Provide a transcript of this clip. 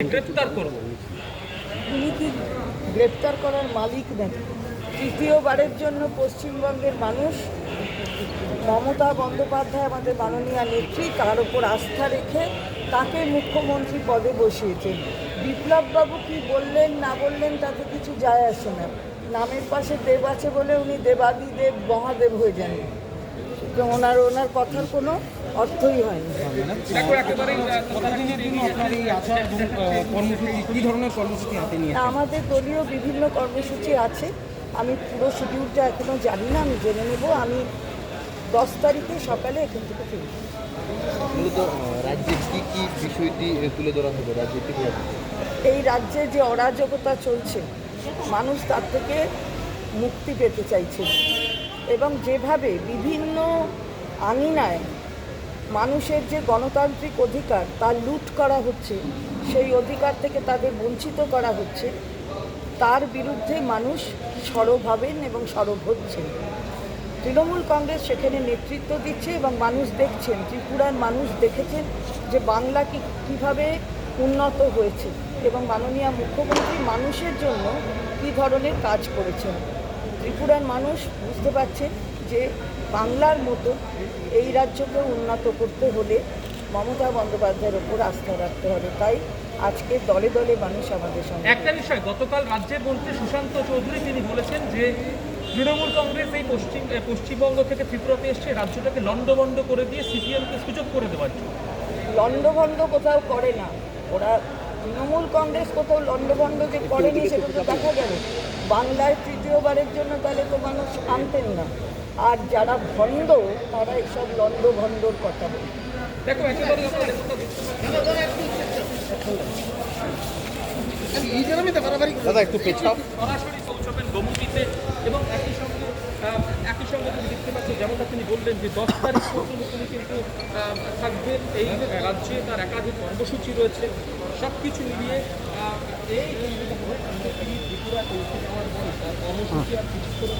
গ্রেপ্তার করব। কি গ্রেপ্তার করার মালিক নাকি তৃতীয়বারের জন্য পশ্চিমবঙ্গের মানুষ মমতা বন্দ্যোপাধ্যায়, আমাদের মাননীয় নেত্রী, তার ওপর আস্থা রেখে তাকে মুখ্যমন্ত্রী পদে বসিয়েছেন। বিপ্লববাবু কি বললেন, না বললেন, তাতে কিছু যায় আসে না। নামের পাশে দেব আছে বলে উনি দেবাদিদেব, মহাদেব হয়ে যান। ওনার ওনার কথার কোনো অর্থই হয়নি। আমাদের দলীয় বিভিন্ন কর্মসূচি আছে। আমি পুরো শিডিউলটা এখনও জানি না আমি জেনে নেব। আমি দশ তারিখে সকালে এখান থেকে ফিরব মূলত রাজ্যে কি কি বিষয়টি তুলে ধরা হবে? রাজ্যে কি এই রাজ্যে যে অরাজকতা চলছে মানুষ তার থেকে মুক্তি পেতে চাইছে। এবং যেভাবে বিভিন্ন আঙিনায় মানুষের যে গণতান্ত্রিক অধিকার তা লুট করা হচ্ছে, সেই অধিকার থেকে তাদের বঞ্চিত করা হচ্ছে, তার বিরুদ্ধে মানুষ সরব হবেন এবং সরব হচ্ছেন। তৃণমূল কংগ্রেস সেখানে নেতৃত্ব দিচ্ছে এবং মানুষ দেখছেন, ত্রিপুরার মানুষ দেখেছেন যে বাংলা কি, কীভাবে উন্নত হয়েছে এবং মাননীয় মুখ্যমন্ত্রী মানুষের জন্য কী ধরনের কাজ করেছেন। ত্রিপুরার মানুষ বুঝতে পারছে যে বাংলার মতো এই রাজ্যকে উন্নত করতে হলে মমতা বন্দ্যোপাধ্যায়ের ওপর আস্থা রাখতে হবে। তাই আজকে দলে দলে মানুষ আমাদের সঙ্গে একটা বিষয় গতকাল রাজ্যের মন্ত্রী সুশান্ত চৌধুরী তিনি বলেছেন যে তৃণমূল কংগ্রেস এই পশ্চিম পশ্চিমবঙ্গ থেকে ত্রিপুরাতে এসছে রাজ্যটাকে লন্ডভন্ড করে দিয়ে সিপিএমকে সুযোগ করে দেওয়ার জন্য। লণ্ডভণ্ড কোথাও করে না। ওরা তৃণমূল কংগ্রেস কোথাও লণ্ডভণ্ড যে করেনি সেটা তো দেখা গেল। বাংলায় তৃতীয়বারের জন্য তাহলে তো মানুষ আনতেন না। আর যারা ভণ্ড তারা এসব লণ্ডভণ্ডর কথা বলে। দেখো দাদা একটু পেছাও সরাসরি পৌঁছাবেন গোমতিতে বললেন যে দশ তারিখ পর্যন্ত তিনি কিন্তু থাকবেন এই রাজ্যে, তার একাধিক কর্মসূচি রয়েছে। সব কিছু মিলিয়ে এই ত্রিপুরা পৌঁছে যাওয়ার পরে তার কর্মসূচি আর কিছু করে